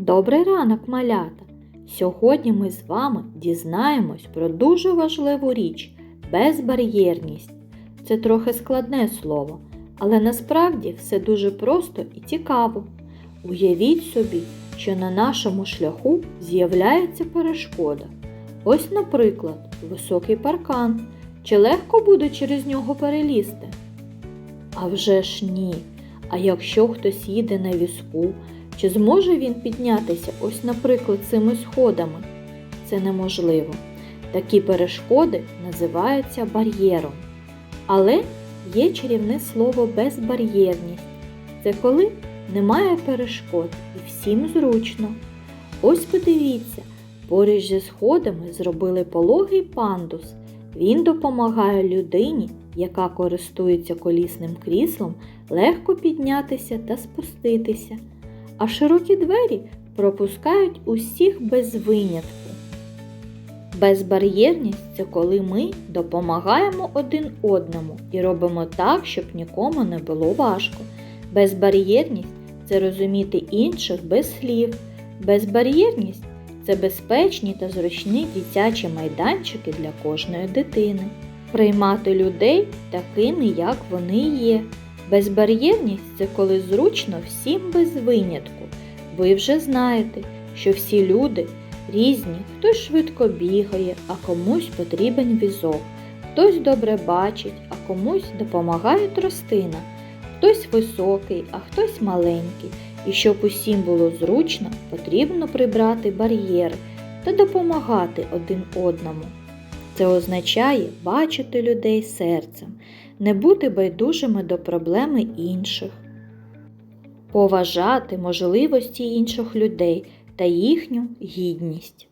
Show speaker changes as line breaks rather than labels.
Добрий ранок, малята! Сьогодні ми з вами дізнаємось про дуже важливу річ безбар'єрність. Це трохи складне слово, але насправді все дуже просто і цікаво. Уявіть собі, що на нашому шляху з'являється перешкода. Ось, наприклад, високий паркан. Чи легко буде через нього перелізти? А вже ж ні. А якщо хтось їде на візку, чи зможе він піднятися ось, наприклад, цими сходами? Це неможливо. Такі перешкоди називаються бар'єром. Але є чарівне слово безбар'єрність. Це коли немає перешкод і всім зручно. Ось подивіться, поруч зі сходами зробили пологий пандус. Він допомагає людині, яка користується колісним кріслом, легко піднятися та спуститися. А широкі двері пропускають усіх без винятку. Безбар'єрність це коли ми допомагаємо один одному і робимо так, щоб нікому не було важко. Безбар'єрність це розуміти інших без слів. Безбар'єрність це безпечні та зручні дитячі майданчики для кожної дитини. Приймати людей такими, як вони є. Безбар'єрність це коли зручно всім без винятку. Ви вже знаєте, що всі люди різні, хтось швидко бігає, а комусь потрібен візок, хтось добре бачить, а комусь допомагає тростина, хтось високий, а хтось маленький. І щоб усім було зручно, потрібно прибрати бар'єри та допомагати один одному. Це означає бачити людей серцем, не бути байдужими до проблеми інших, поважати можливості інших людей та їхню гідність.